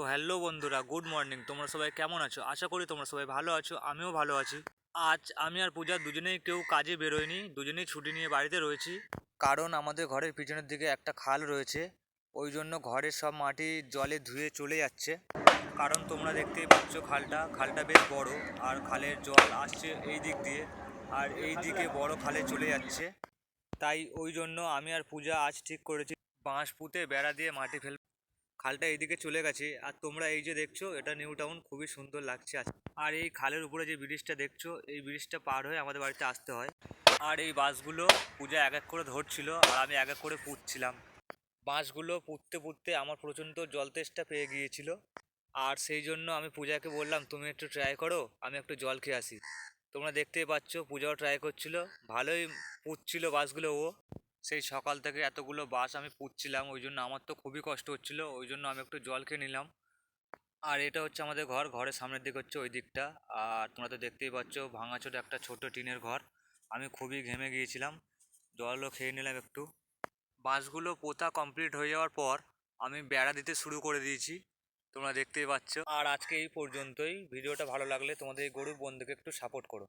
তো হ্যালো বন্ধুরা, good morning. তোমরা সবাই কেমন আছো? আশা করি তোমরা সবাই ভালো আছো, আমিও ভালো আছি। আজ আমি আর পূজা দুজনেই কেউ কাজে বেরোয়নি, দুজনেই ছুটি নিয়ে বাড়িতে রয়েছি। কারণ আমাদের ঘরের পিছনের দিকে একটা খাল রয়েছে, ওই জন্য ঘরের সব মাটি জলে ধুয়ে চলে যাচ্ছে। কারণ তোমরা দেখতেই পাচ্ছ খালটা খালটা বেশ বড়, আর খালের জল আসছে এই দিক দিয়ে, আর এই দিকে বড় খালে চলে যাচ্ছে। তাই ওই জন্য আমি আর পূজা আজ ঠিক করেছি, বাঁশ পুঁতে বেড়া দিয়ে মাটি ফেল খালটা এইদিকে চলে গেছে। আর তোমরা এই যে দেখছ, এটা নিউ টাউন খুবই সুন্দর লাগছে। আর এই খালের উপরে যে ব্রিজটা দেখছ, এই ব্রিজটা পার হয়ে আমাদের বাড়িতে আসতে হয়। আর এই বাসগুলো পূজা এক এক করে ধরছিল, আর আমি এক এক করে পুঁতছিলাম। বাঁশগুলো পুঁততে পুঁততে আমার প্রচণ্ড জল তেষ্টা পেয়ে গিয়েছিল। আর সেই জন্য আমি পূজাকে বললাম, তুমি একটু ট্রাই করো, আমি একটু জল খেয়ে আসি। তোমরা দেখতেই পাচ্ছ, পূজাও ট্রাই করছিল। ভালোই পুঁতছিল বাসগুলো ও। সেই সকাল থেকে এতগুলো বাস আমি পুঁতছিলাম, ওই জন্য আমার তো খুবই কষ্ট হচ্ছিল, ওই জন্য আমি একটু জল খেয়ে নিলাম। আর এটা হচ্ছে আমাদের ঘর, ঘরের সামনের দিক হচ্ছে ওই দিকটা। আর তোমরা তো দেখতেই পাচ্ছ ভাঙাচোট একটা ছোট টিনের ঘর। আমি খুবই ঘেমে গিয়েছিলাম, জলও খেয়ে নিলাম একটু। বাঁশগুলো পোতা কমপ্লিট হয়ে যাওয়ার পর আমি বেড়া দিতে শুরু করে দিয়েছি, তোমরা দেখতেই পাচ্ছ। আর আজকে এই পর্যন্তই, ভিডিওটা ভালো লাগলে তোমাদের এই গরুর বন্ধুকে একটু সাপোর্ট করো।